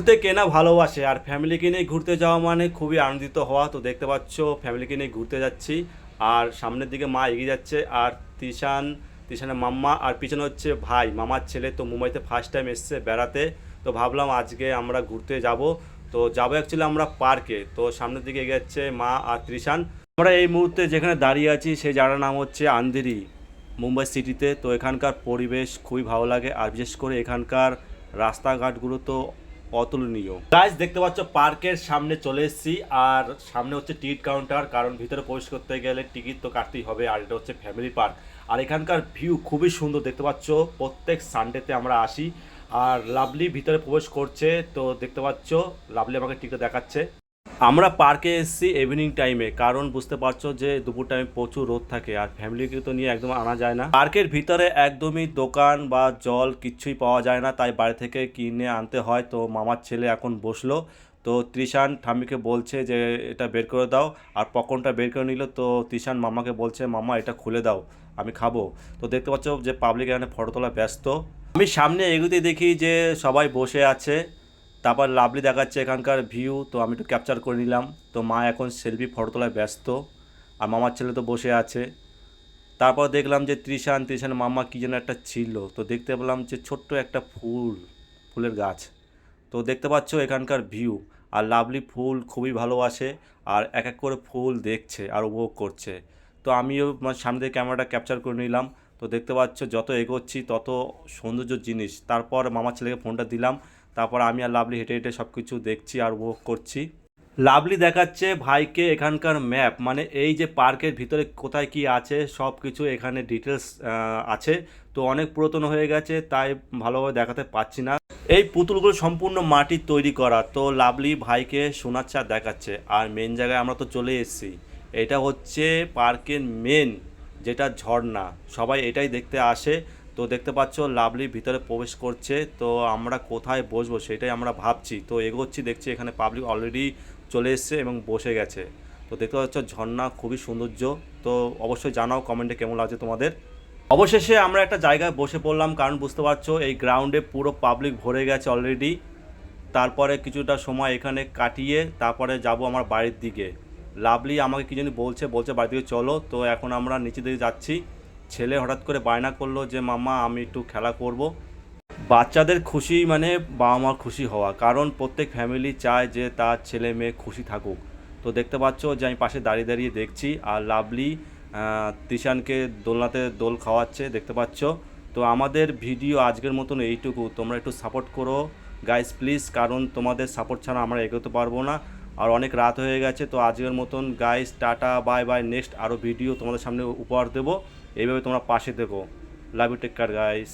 ঘুরতে কেনা ভালোবাসে আর ফ্যামিলিকে নিয়ে ঘুরতে যাওয়া মানে খুবই আনন্দিত হওয়া। তো দেখতে পাচ্ছ ফ্যামিলিকে নিয়ে ঘুরতে যাচ্ছি। আর সামনের দিকে মা এগিয়ে যাচ্ছে আর তিশান, তিশানের মাম্মা আর পিছনে হচ্ছে ভাই। মামার ছেলে তো মুম্বাইতে ফার্স্ট টাইম এসছে বেড়াতে। তো ভাবলাম আজকে আমরা ঘুরতে যাব। তো যাব অ্যাকচুয়ালি আমরা পার্কে তো সামনের দিকে এগিয়ে যাচ্ছে মা আর ত্রিশান আমরা এই মুহূর্তে যেখানে দাঁড়িয়ে আছি সেই জায়গাটার নাম হচ্ছে আন্ধেরি মুম্বাই সিটিতে। তো এখানকার পরিবেশ খুবই ভালো লাগে। আর বিশেষ করে এখানকার রাস্তাঘাটগুলো তো অতুলনীয়। গাইজ দেখতে পাচ্ছ, পার্কের সামনে চলে এসেছি, আর সামনে হচ্ছে টিকিট কাউন্টার, কারণ ভিতরে প্রবেশ করতে গেলে টিকিট তো কাটতেই হবে, আর এটা হচ্ছে ফ্যামিলি পার্ক আর এখানকার ভিউ খুবই সুন্দর, দেখতে পাচ্ছ, প্রত্যেক সানডেতে আমরা আসি। আর লাভলি ভিতরে প্রবেশ করছে, তো দেখতে পাচ্ছ, লাভলি আমাকে টিকিট দেখাচ্ছে। আমরা পার্কে এসেছি ইভিনিং টাইমে কারণ বুঝতে পারছ যে দুপুর টাইমে প্রচুর রোদ থাকে আর ফ্যামিলিকে তো নিয়ে একদম আনা যায় না। পার্কের ভিতরে একদমই দোকান বা জল কিচ্ছুই পাওয়া যায় না, তাই বাড়ি থেকে কিনে আনতে হয়। তো মামার ছেলে এখন বসল। তো ত্রিশান ঠাম্মিকে বলছে যে, এটা বের করে দাও। আর পকনটা বের করে নিল। তো ত্রিশান মামাকে বলছে, মামা, এটা খুলে দাও, আমি খাব। তো দেখতে পাচ্ছ যে পাবলিক এখানে ফটো তোলা ব্যস্ত। আমি সামনে এগুতে দেখি যে সবাই বসে আছে। তারপর লাভলি দেখাচ্ছে এখানকার ভিউ তো আমি একটু ক্যাপচার করে নিলাম। তো মা এখন সেলফি ফটো তোলায় ব্যস্ত, আর মামার ছেলে তো বসে আছে। তারপর দেখলাম যে ত্রিশান ত্রিশান মামা কী যেন একটা ছিল। তো দেখতে পেলাম যে ছোট্ট একটা ফুল, ফুলের গাছ। তো দেখতে পাচ্ছ এখানকার ভিউ আর লাভলি ফুল খুবই ভালোবাসে, আর এক এক করে ফুল দেখছে আর উপভোগ করছে। তো আমিও মানে সামনে থেকে ক্যামেরাটা ক্যাপচার করে নিলাম। তো দেখতে পাচ্ছ যত এগোচ্ছি তত সৌন্দর্য জিনিস। তারপর মামার ছেলেকে ফোনটা দিলাম। তারপর আমি আর লাভলি হেঁটে হেঁটে সব কিছু দেখছি আর উপভোগ করছি। লাভলি দেখাচ্ছে ভাইকে এখানকার ম্যাপ মানে এই যে পার্কের ভিতরে কোথায় কি আছে সব কিছু এখানে ডিটেলস আছে। তো অনেক পুরাতন হয়ে গেছে, তাই ভালোভাবে দেখাতে পাচ্ছি না। এই পুতুলগুলো সম্পূর্ণ মাটির তৈরি করা, তো লাভলি ভাইকে শোনাচ্ছে আর দেখাচ্ছে। আর মেন জায়গায় আমরা তো চলে এসেছি। এটা হচ্ছে পার্কের মেন যেটা ঝর্ণা। সবাই এটাই দেখতে আসে। তো দেখতে পাচ্ছ, লাভলি ভিতরে প্রবেশ করছে। তো আমরা কোথায় বসবো সেটাই আমরা ভাবছি। তো এগোচ্ছি, দেখছি এখানে পাবলিক অলরেডি চলে এসছে এবং বসে গেছে। তো দেখতে পাচ্ছ, ঝর্ণা খুবই সৌন্দর্য। তো অবশ্যই জানাও কমেন্টে কেমন লাগছে তোমাদের। অবশেষে আমরা একটা জায়গায় বসে পড়লাম, কারণ বুঝতে পারছ, এই গ্রাউন্ডে পুরো পাবলিক ভরে গেছে অলরেডি তারপরে কিছুটা সময় এখানে কাটিয়ে তারপরে যাব আমার বাড়ির দিকে। লাভলি আমাকে কি জানি বলছে বলছে বাড়ির দিকে চলো। তো এখন আমরা নিচে দিকে যাচ্ছি। ছেলে হঠাৎ করে বায়না করল যে মামা আমি একটু খেলা করব। বাচ্চাদের খুশি মানে বাবা মার খুশি হওয়া, কারণ প্রত্যেক ফ্যামিলি চায় যে তার ছেলে মেয়ে খুশি থাকুক। তো দেখতে পাচ্ছ যে, আমি পাশে দাঁড়িয়ে দাঁড়িয়ে দেখছি আর লাভলি তিশানকে দোলনাতে দোল খাওয়াচ্ছে, দেখতে পাচ্ছ। তো আমাদের ভিডিও আজকের মতন এইটুকু। তোমরা একটু সাপোর্ট করো। গাইস প্লিজ কারণ তোমাদের সাপোর্ট ছাড়া আমরা এগোতে পারব না। আর অনেক রাত হয়ে গেছে, তো আজকের মতন guys tata bye bye next আরও ভিডিও তোমাদের সামনে উপহার দেবো। এইভাবে তোমরা পাশে দেবো love you take care guys